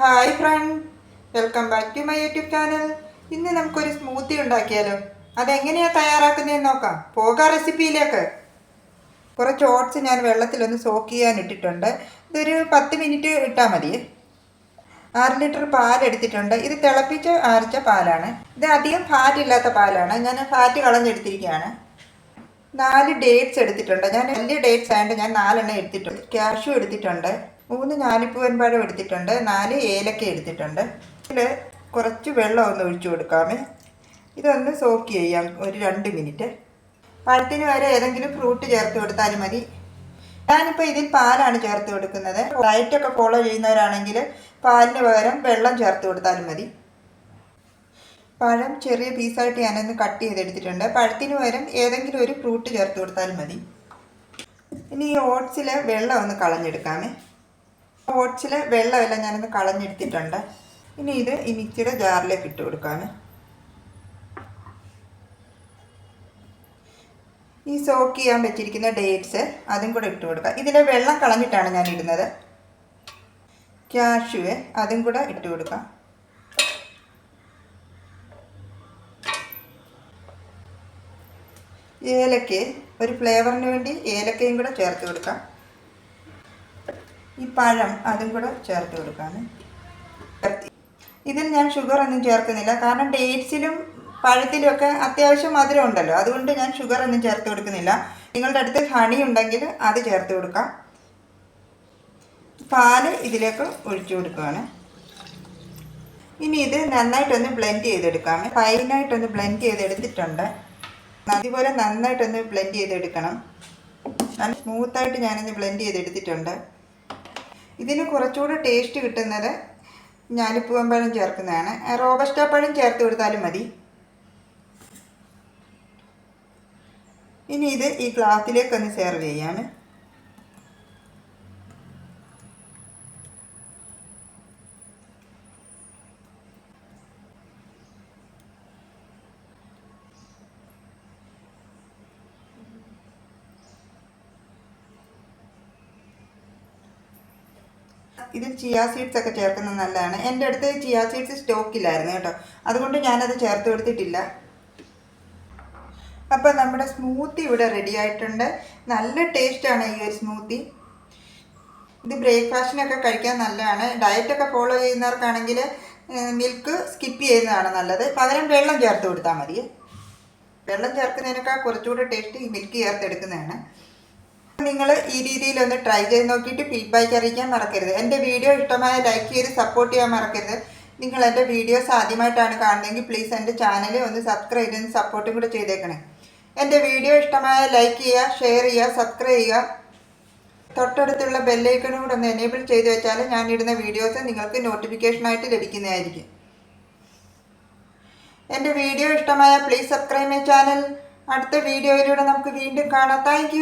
Hi friend welcome back to my YouTube channel ഇന്ന് നമുക്കൊരു smoothie ഉണ്ടാക്കിയാലോ? അതെങ്ങനെയാണ് തയ്യാറാക്കുന്നതെന്ന് നോക്കാം. പോകാം റെസിപ്പിയിലേക്ക് കുറച്ച് ഓട്സ് ഞാൻ വെള്ളത്തിലൊന്ന് സോക്ക് ചെയ്യാൻ ഇട്ടിട്ടുണ്ട്. ഇതൊരു പത്ത് മിനിറ്റ് ഇട്ടാൽ മതി ആറ് ലിറ്റർ പാൽ എടുത്തിട്ടുണ്ട്. ഇത് തിളപ്പിച്ച് അരച്ച പാലാണ്. ഇത് അധികം ഫാറ്റ് ഇല്ലാത്ത പാലാണ്. ഞാൻ ഫാറ്റ് കളഞ്ഞെടുത്തിരിക്കുകയാണ്. നാല് ഡേറ്റ്സ് എടുത്തിട്ടുണ്ട്. ഞാൻ വലിയ ഡേറ്റ്സ് ആയതുകൊണ്ട് ഞാൻ നാലെണ്ണം എടുത്തിട്ടുണ്ട്. ക്യാഷും എടുത്തിട്ടുണ്ട്. മൂന്ന് ഞാലിപ്പൂവൻ പഴം എടുത്തിട്ടുണ്ട് നാല് ഏലക്ക എടുത്തിട്ടുണ്ട്. ഇതിൽ കുറച്ച് വെള്ളം ഒന്ന് ഒഴിച്ചു കൊടുക്കാമേ. ഇതൊന്ന് സോക്ക് ചെയ്യാം ഒരു രണ്ട് മിനിറ്റ് പഴത്തിന് വരെ ഏതെങ്കിലും ഫ്രൂട്ട് ചേർത്ത് കൊടുത്താലും മതി. ഞാനിപ്പോൾ ഇതിൽ പാലാണ് ചേർത്ത് കൊടുക്കുന്നത്. ഡയറ്റൊക്കെ ഫോളോ ചെയ്യുന്നവരാണെങ്കിൽ പാലിന് പകരം വെള്ളം ചേർത്ത് കൊടുത്താലും മതി. പഴം ചെറിയ പീസായിട്ട് ഞാനൊന്ന് കട്ട് ചെയ്തെടുത്തിട്ടുണ്ട്. പഴത്തിന് പകരം ഏതെങ്കിലും ഒരു ഫ്രൂട്ട് ചേർത്ത് കൊടുത്താലും മതി. ഇനി ഈ ഓട്സിലെ വെള്ളം ഒന്ന് കളഞ്ഞെടുക്കാമേ. ഓട്സിലെ വെള്ളമെല്ലാം ഞാനൊന്ന് കളഞ്ഞെടുത്തിട്ടുണ്ട്. ഇനി ഇത് ഈ മിക്സിയുടെ ജാറിലേക്ക് ഇട്ട് കൊടുക്കാമേ ഈ സോക്ക് ചെയ്യാൻ വെച്ചിരിക്കുന്ന ഡേറ്റ്സ് അതും കൂടെ ഇട്ട് കൊടുക്കാം ഇതിലെ വെള്ളം കളഞ്ഞിട്ടാണ് ഞാൻ ഇടുന്നത്. ക്യാഷുവേ അതും കൂടെ ഇട്ട് കൊടുക്കാം ഏലക്ക ഒരു ഫ്ലേവറിന് വേണ്ടി ഏലക്കയും കൂടെ ചേർത്ത് കൊടുക്കാം. ഈ പഴം അതും കൂടെ ചേർത്ത് കൊടുക്കാം ഇതിൽ ഞാൻ ഷുഗർ ഒന്നും ചേർക്കുന്നില്ല. കാരണം ഡേറ്റ്സിലും പഴത്തിലുമൊക്കെ അത്യാവശ്യം മധുരം ഉണ്ടല്ലോ. അതുകൊണ്ട് ഞാൻ ഷുഗർ ഒന്നും ചേർത്ത് കൊടുക്കുന്നില്ല. നിങ്ങളുടെ അടുത്ത് ഹണി ഉണ്ടെങ്കിൽ അത് ചേർത്ത് കൊടുക്കാം. പാൽ ഇതിലേക്ക് ഒഴിച്ചു കൊടുക്കുകയാണ് ഇനി ഇത് നന്നായിട്ടൊന്ന് ബ്ലെൻഡ് ചെയ്തെടുക്കാം. ഫൈനായിട്ടൊന്ന് ബ്ലെൻഡ് ചെയ്തെടുത്തിട്ടുണ്ട്. അതുപോലെ നന്നായിട്ടൊന്ന് ബ്ലെൻഡ് ചെയ്തെടുക്കണം. നല്ല സ്മൂത്തായിട്ട് ഞാനൊന്ന് ബ്ലെൻഡ് ചെയ്തെടുത്തിട്ടുണ്ട്. ഇതിന് കുറച്ചുകൂടെ ടേസ്റ്റ് കിട്ടുന്നത് ഞാലിപ്പൂവൻ പഴം ചേർക്കുന്നതാണ്. റോബസ്റ്റ പഴം ചേർത്ത് കൊടുത്താലും മതി. ഇനി ഇത് ഈ ഗ്ലാസ്സിലേക്കൊന്ന് സെർവ് ചെയ്യാണ്. ഇതിൽ ചിയ സീഡ്സ് ഒക്കെ ചേർക്കുന്നത് നല്ലതാണ്. എന്റെ അടുത്ത് ചിയാ സീഡ്സ് സ്റ്റോക്കില്ലായിരുന്നു കേട്ടോ. അതുകൊണ്ട് ഞാനത് ചേർത്ത് കൊടുത്തിട്ടില്ല. അപ്പോൾ നമ്മുടെ സ്മൂത്തി ഇവിടെ റെഡി ആയിട്ടുണ്ട്. നല്ല ടേസ്റ്റാണ് ഈ ഒരു സ്മൂത്തി ഇത് ബ്രേക്ക്ഫാസ്റ്റിനൊക്കെ കഴിക്കാൻ നല്ലതാണ്. ഡയറ്റൊക്കെ ഫോളോ ചെയ്യുന്നവർക്കാണെങ്കിൽ മിൽക്ക് സ്കിപ്പ് ചെയ്യുന്നതാണ് നല്ലത്. പകരം വെള്ളം ചേർത്ത് കൊടുത്താൽ മതി. വെള്ളം ചേർക്കുന്നതിനേക്കാൾ കുറച്ചുകൂടെ ടേസ്റ്റ് ഈ മിൽക്ക് ചേർത്തെടുക്കുന്നതാണ്. നിങ്ങൾ ഈ രീതിയിൽ ഒന്ന് ട്രൈ ചെയ്ത് നോക്കിയിട്ട് ഫീഡ്ബാക്ക് അറിയിക്കാൻ മറക്കരുത്. എന്റെ വീഡിയോ ഇഷ്ടമായ ലൈക്ക് ചെയ്ത് സപ്പോർട്ട് ചെയ്യാൻ മറക്കരുത്. നിങ്ങൾ എന്റെ വീഡിയോസ് ആദ്യമായിട്ടാണ് കാണുന്നതെങ്കിൽ പ്ലീസ് എന്റെ ചാനൽ ഒന്ന് സബ്സ്ക്രൈബ് ചെയ്ത് സപ്പോർട്ടും കൂടെ ചെയ്തേക്കണേ. എന്റെ വീഡിയോ ഇഷ്ടമായ ലൈക്ക് ചെയ്യുക ഷെയർ ചെയ്യുക സബ്സ്ക്രൈബ് ചെയ്യുക. തൊട്ടടുത്തുള്ള ബെല്ലൈക്കണും കൂടെ ഒന്ന് എനേബിൾ ചെയ്ത് വെച്ചാൽ ഞാൻ ഇടുന്ന വീഡിയോസ് നിങ്ങൾക്ക് നോട്ടിഫിക്കേഷനായിട്ട് ലഭിക്കുന്നതായിരിക്കും. എന്റെ വീഡിയോ ഇഷ്ടമായ പ്ലീസ് സബ്സ്ക്രൈബ് മൈ ചാനൽ അടുത്ത വീഡിയോയിലൂടെ നമുക്ക് വീണ്ടും കാണാം. താങ്ക്